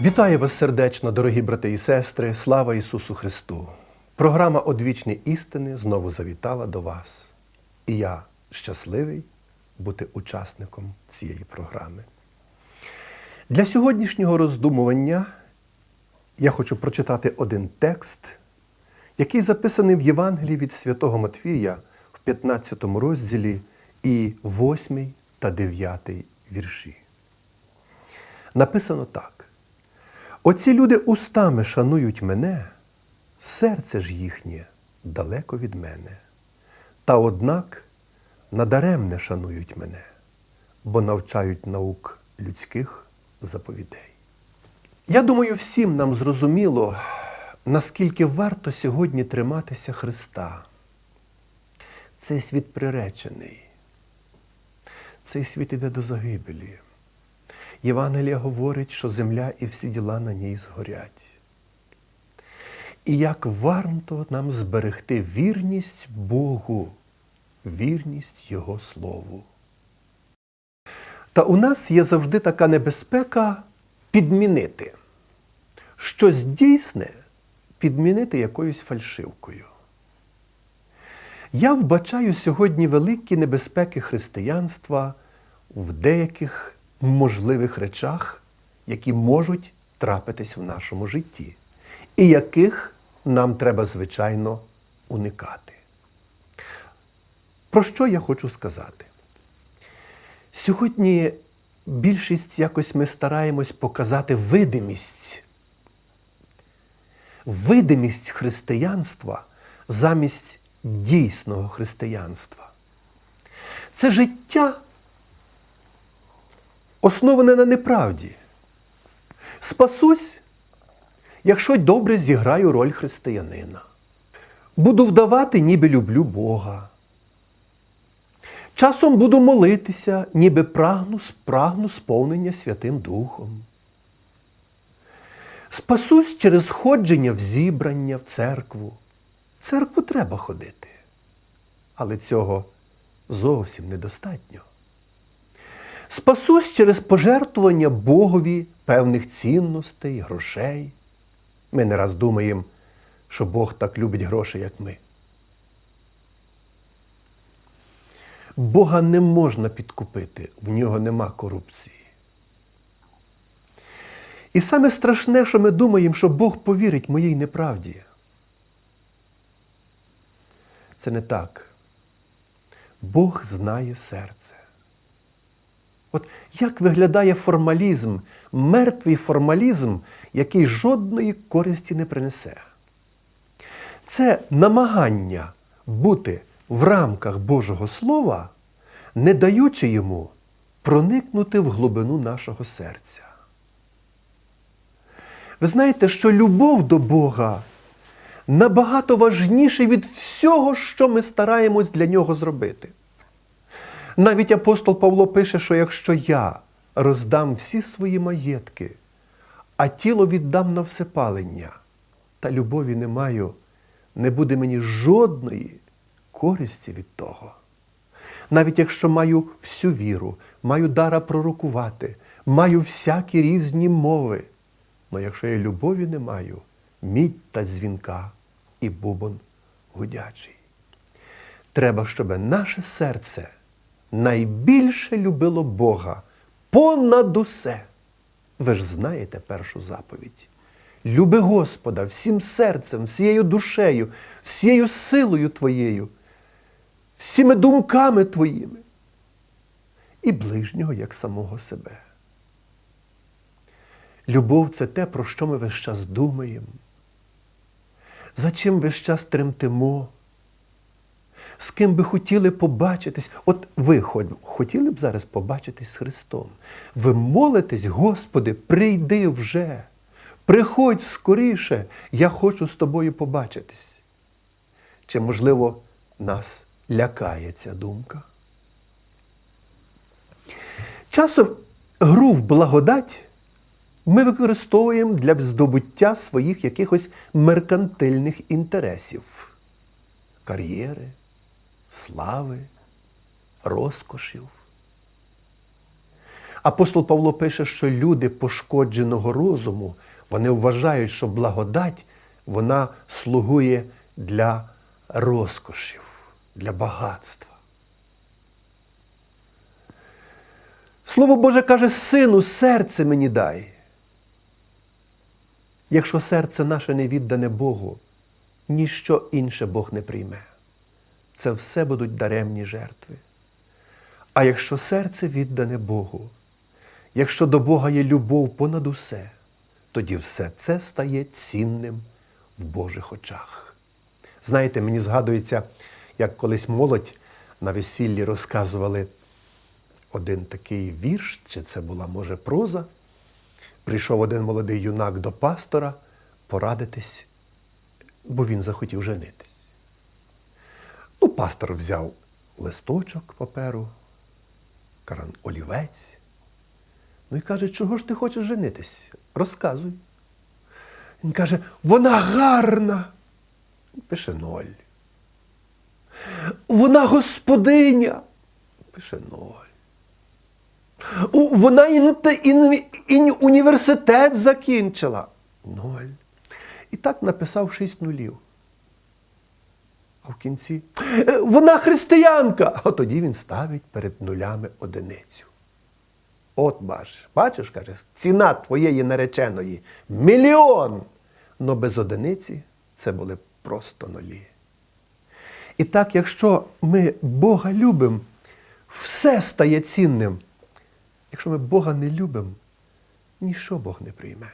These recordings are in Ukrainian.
Вітаю вас сердечно, дорогі брати і сестри, слава Ісусу Христу! Програма Одвічні істини знову завітала до вас. І я щасливий бути учасником цієї програми. Для сьогоднішнього роздумування я хочу прочитати один текст, який записаний в Євангелії від Святого Матвія в 15 розділі і 8 та 9 вірші. Написано так. Оці люди устами шанують мене, серце ж їхнє далеко від мене. Та однак надаремне шанують мене, бо навчають наук людських заповідей. Я думаю, всім нам зрозуміло, наскільки варто сьогодні триматися Христа. Цей світ приречений, цей світ іде до загибелі. Євангелія говорить, що земля і всі діла на ній згорять. І як варто нам зберегти вірність Богу, вірність Його Слову. Та у нас є завжди така небезпека підмінити. Щось дійсне підмінити якоюсь фальшивкою. Я вбачаю сьогодні великі небезпеки християнства в деяких можливих речах, які можуть трапитись в нашому житті, і яких нам треба, звичайно, уникати. Про що я хочу сказати? Сьогодні більшість якось ми стараємось показати видимість, видимість християнства замість дійсного християнства. Це життя основане на неправді. Спасусь, якщо добре зіграю роль християнина. Буду вдавати, ніби люблю Бога. Часом буду молитися, ніби прагну, прагну сповнення Святим Духом. Спасусь через ходження в зібрання в церкву. Церкву треба ходити. Але цього зовсім недостатньо. Спасусь через пожертвування Богові певних цінностей, грошей. Ми не раз думаємо, що Бог так любить гроші, як ми. Бога не можна підкупити, в нього нема корупції. І саме страшне, що ми думаємо, що Бог повірить моїй неправді. Це не так. Бог знає серце. От як виглядає формалізм, мертвий формалізм, який жодної користі не принесе? Це намагання бути в рамках Божого Слова, не даючи йому проникнути в глибину нашого серця. Ви знаєте, що любов до Бога набагато важніша від всього, що ми стараємось для нього зробити. Навіть апостол Павло пише, що якщо я роздам всі свої маєтки, а тіло віддам на всепалення, та любові не маю, не буде мені жодної користі від того. Навіть якщо маю всю віру, маю дара пророкувати, маю всякі різні мови, але якщо я любові не маю, мідь та дзвінка і бубон гудячий. Треба, щоб наше серце найбільше любило Бога понад усе. Ви ж знаєте першу заповідь. Люби Господа всім серцем, всією душею, всією силою твоєю, всіми думками твоїми і ближнього як самого себе. Любов це те, про що ми весь час думаємо, за чим весь час тремтимо з ким би хотіли побачитись. От ви хотіли б зараз побачитись з Христом. Ви молитесь, Господи, прийди вже. Приходь скоріше, я хочу з тобою побачитись. Чи, можливо, нас лякає ця думка? Часом гру в благодать ми використовуємо для здобуття своїх якихось меркантильних інтересів, кар'єри, слави, розкошів. Апостол Павло пише, що люди пошкодженого розуму, вони вважають, що благодать вона слугує для розкошів, для багатства. Слово Боже каже, сину, серце мені дай. Якщо серце наше не віддане Богу, ніщо інше Бог не прийме. Це все будуть даремні жертви. А якщо серце віддане Богу, якщо до Бога є любов понад усе, тоді все це стає цінним в Божих очах. Знаєте, мені згадується, як колись молодь на весіллі розказували один такий вірш, чи це була, може, проза. Прийшов один молодий юнак до пастора порадитись, бо він захотів женитись. Ну, пастор взяв листочок паперу, каран олівець. Ну і каже, чого ж ти хочеш женитись? Розказуй. Він каже, вона гарна. Пише ноль. Вона господиня. Пише ноль. Вона університет закінчила. Ноль. І так написав шість нулів. А в кінці «Е, вона християнка. А тоді він ставить перед нулями одиницю. От бачиш, бачиш, каже, ціна твоєї нареченої мільйон. Но без одиниці це були просто нулі. І так, якщо ми Бога любимо, все стає цінним. Якщо ми Бога не любимо, ніщо Бог не прийме.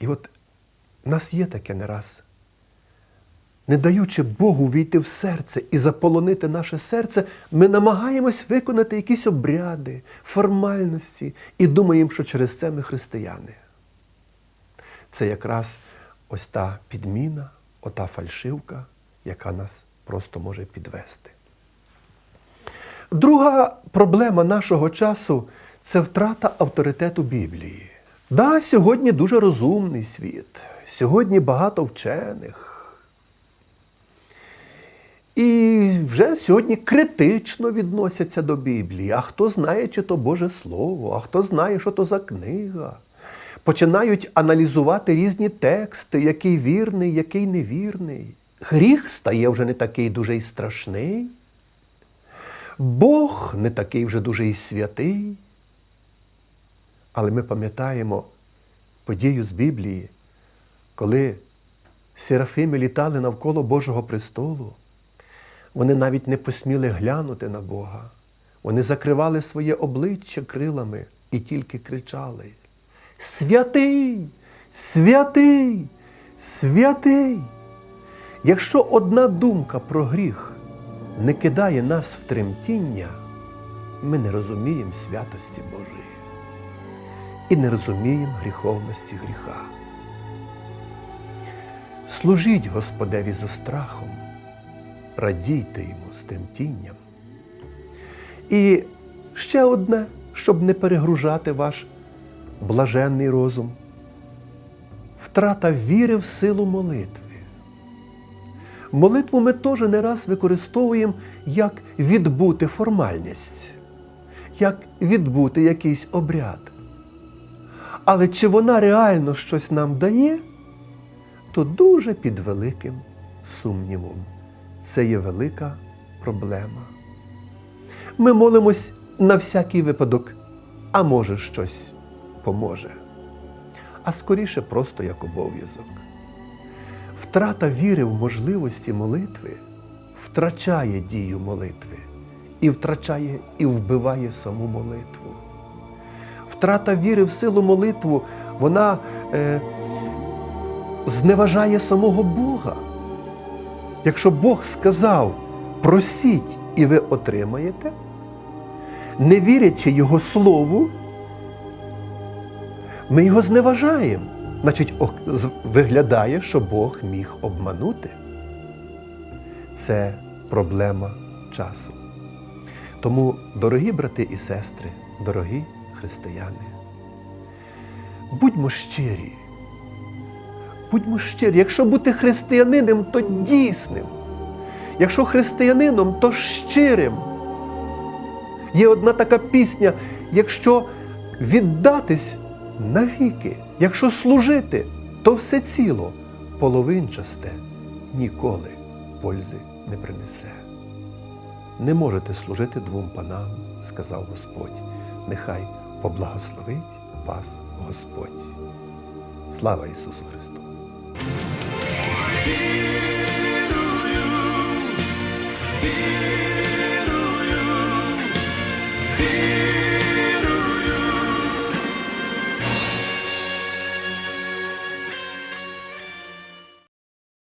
І от в нас є таке не раз. Не даючи Богу війти в серце і заполонити наше серце, ми намагаємось виконати якісь обряди, формальності і думаємо, що через це ми християни. Це якраз ось та підміна, ота фальшивка, яка нас просто може підвести. Друга проблема нашого часу це втрата авторитету Біблії. Да, сьогодні дуже розумний світ, сьогодні багато вчених. І вже сьогодні критично відносяться до Біблії. А хто знає, чи то Боже Слово, а хто знає, що то за книга. Починають аналізувати різні тексти, який вірний, який невірний. Гріх стає вже не такий дуже й страшний. Бог не такий вже дуже і святий. Але ми пам'ятаємо подію з Біблії, коли серафими літали навколо Божого престолу. Вони навіть не посміли глянути на Бога. Вони закривали своє обличчя крилами і тільки кричали: Святий! Святий! Святий! Якщо одна думка про гріх не кидає нас в тремтіння, ми не розуміємо святості Божої і не розуміємо гріховності гріха. Служіть Господеві зо страхом, радійте йому з тремтінням. І ще одне, щоб не перегружати ваш блаженний розум, втрата віри в силу молитви. Молитву ми теж не раз використовуємо як відбути формальність, як відбути якийсь обряд. Але чи вона реально щось нам дає, то дуже під великим сумнівом. Це є велика проблема. Ми молимось на всякий випадок, а може щось поможе. А скоріше просто як обов'язок. Втрата віри в можливості молитви втрачає дію молитви і втрачає і вбиває саму молитву. Втрата віри в силу молитву, вона е, зневажає самого Бога. Якщо Бог сказав, просіть і ви отримаєте, не вірячи Його Слову, ми його зневажаємо. Значить, виглядає, що Бог міг обманути. Це проблема часу. Тому, дорогі брати і сестри, дорогі християни, будьмо щирі. Будьмо щирі. Якщо бути християнином, то дійсним. Якщо християнином, то щирим. Є одна така пісня якщо віддатись навіки, якщо служити, то все ціло, половинчасте ніколи пользи не принесе. Не можете служити двом панам, сказав Господь. Нехай поблагословить вас Господь. Слава Ісусу Христу! Here